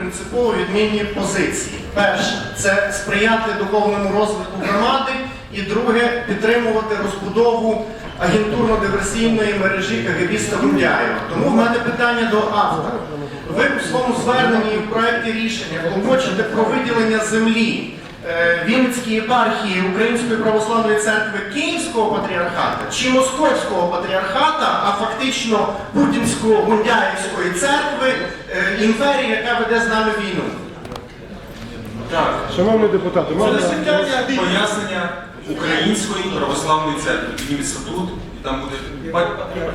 принципово відмінні позиції. Перше це сприяти духовному розвитку громади, і друге підтримувати розбудову агентурно-диверсійної мережі КГБіста Гундяєва. Тому в мене питання до автора. Ви у своєму зверненні в проєкті рішення клопочете про виділення землі Вінницькій єпархії Української православної церкви Київського патріархата чи Московського патріархата, а фактично Путінсько-Гундяївської церкви е, імперії, яка веде з нами війну. Так, Шановні депутати, пояснення Української православної церкви. Підніміться тут, і там буде.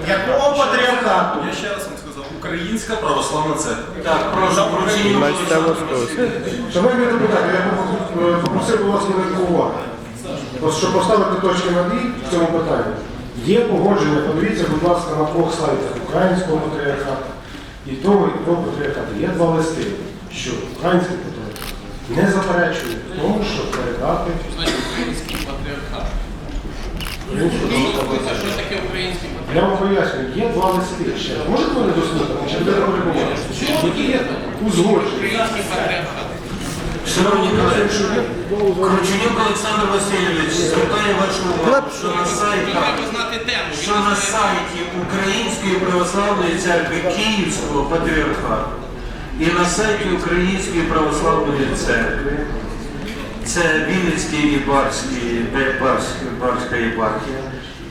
Якого патріархату? Я ще раз вам сказав, Українська православна церква. Так, прошу прочиніть. Шановні депутати, я вас велику увагу. Щоб поставити точки над «і» в цьому питанні. Є погодження, подивіться, будь ласка, на двох сайтах Українського патріархату і того, і того патріархату. Є два листи, що Український патріархат не заперечує в тому, що передати український патріархат. Що таке український патріархат? Я вам пояснюю, є два листи ще. Можете мене дослухати? Чи буде перебувати? Які є? Український патріархат. Шановні колеги, Крученюк Олександр Васильович звертає вашу увагу, що на тему. що на сайті Української православної церкви Київського патріархату і на сайті Української православної церкви, це Вінницький і Барський, Барська, Барська єпархія,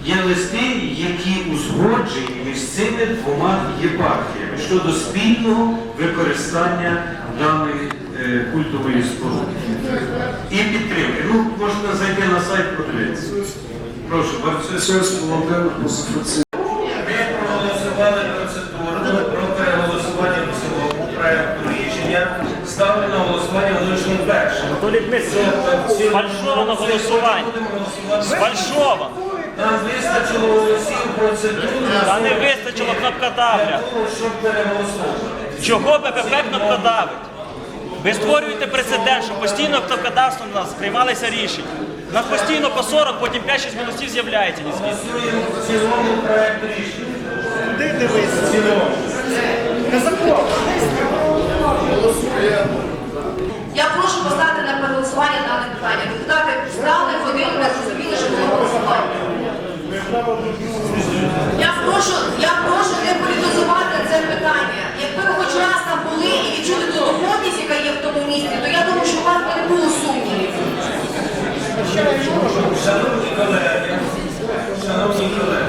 є листи, які узгоджені між цими двома єпархіями щодо спільного використання даної е, культової споруди. І підтримки. Ну, можна зайти на сайт подивитися. Прошу, Барцис. Ми проголосували процедуру про переголосування в цілому проекту рішення. Ставлю на голосування лише перше. Сфальшовано голосування. Сфальшовано. Нам вистачило голосів процедури Та не вистачило кнопкодавля. для того, щоб переголосувати. Чого БПП кнопкодавить? Ви створюєте прецедент, що постійно автокадастром у нас приймалися рішення. У нас постійно по 40, потім 5-6 голосів з'являється. Голосуємо в цілому проєкт рішення. Куди дивись? В цілому. Я прошу поставити на переголосування дане питання. Депутати встали, ходили, не зрозуміли, що було голосування. Я прошу, я прошу не політизувати це питання. Якби ви хоч раз там були і відчули ту духовність, яка є в тому місті, то я думаю, що у вас би не було сумнівів. Шановні колеги, шановні колеги,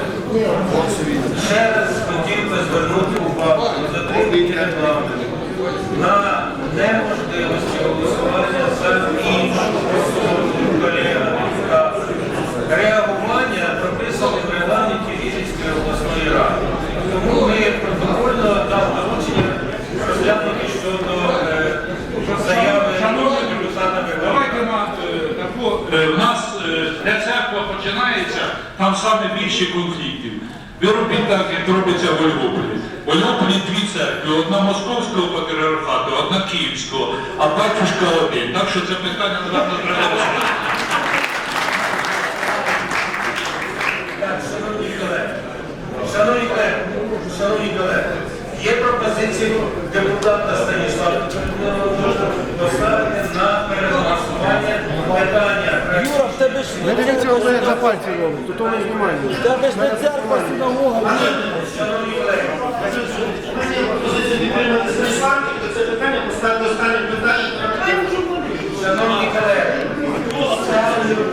ще раз хотів би звернути увагу на затримки регламенту, на неможливості голосування за іншу особу колега. Реагування прописано в регламенті Рівненської обласної ради. Тому ми протокольно дав доручення розглянути щодо е, заяви депутата Давайте е, е, нас е, де церква починається, там саме більше конфліктів. Ви робіть так, як робиться в Львові. У Львові дві церкви, одна московського патріархату, одна київського, а батюшка один. Так що це питання напевно треба розглянути. Так, шановні колеги, шановні колеги, шановні колеги, є пропозиції депутата Станіслава поставити на переголосування питання. Не дивіться, як за пальці робить, то то не знімаємо. Шановні колеги, Позиція підтримати Станіславки, то це питання поставити останнє питання. шановні колеги, ставлю,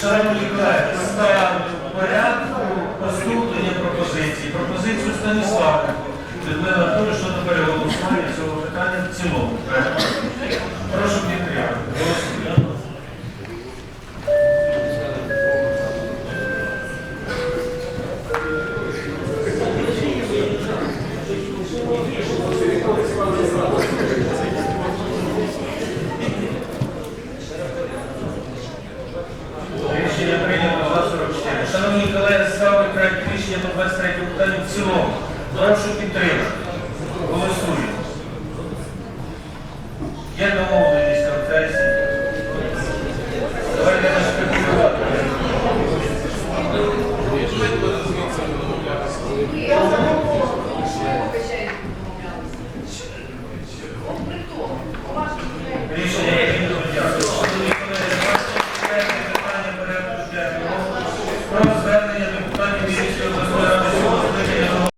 шановні колеги, ставлю в порядку поступлення пропозицій. Пропозицію Станіслава. Людмила Анатолійовна щодо переголосування цього питання в цілому. Цілому. Прошу підтримати.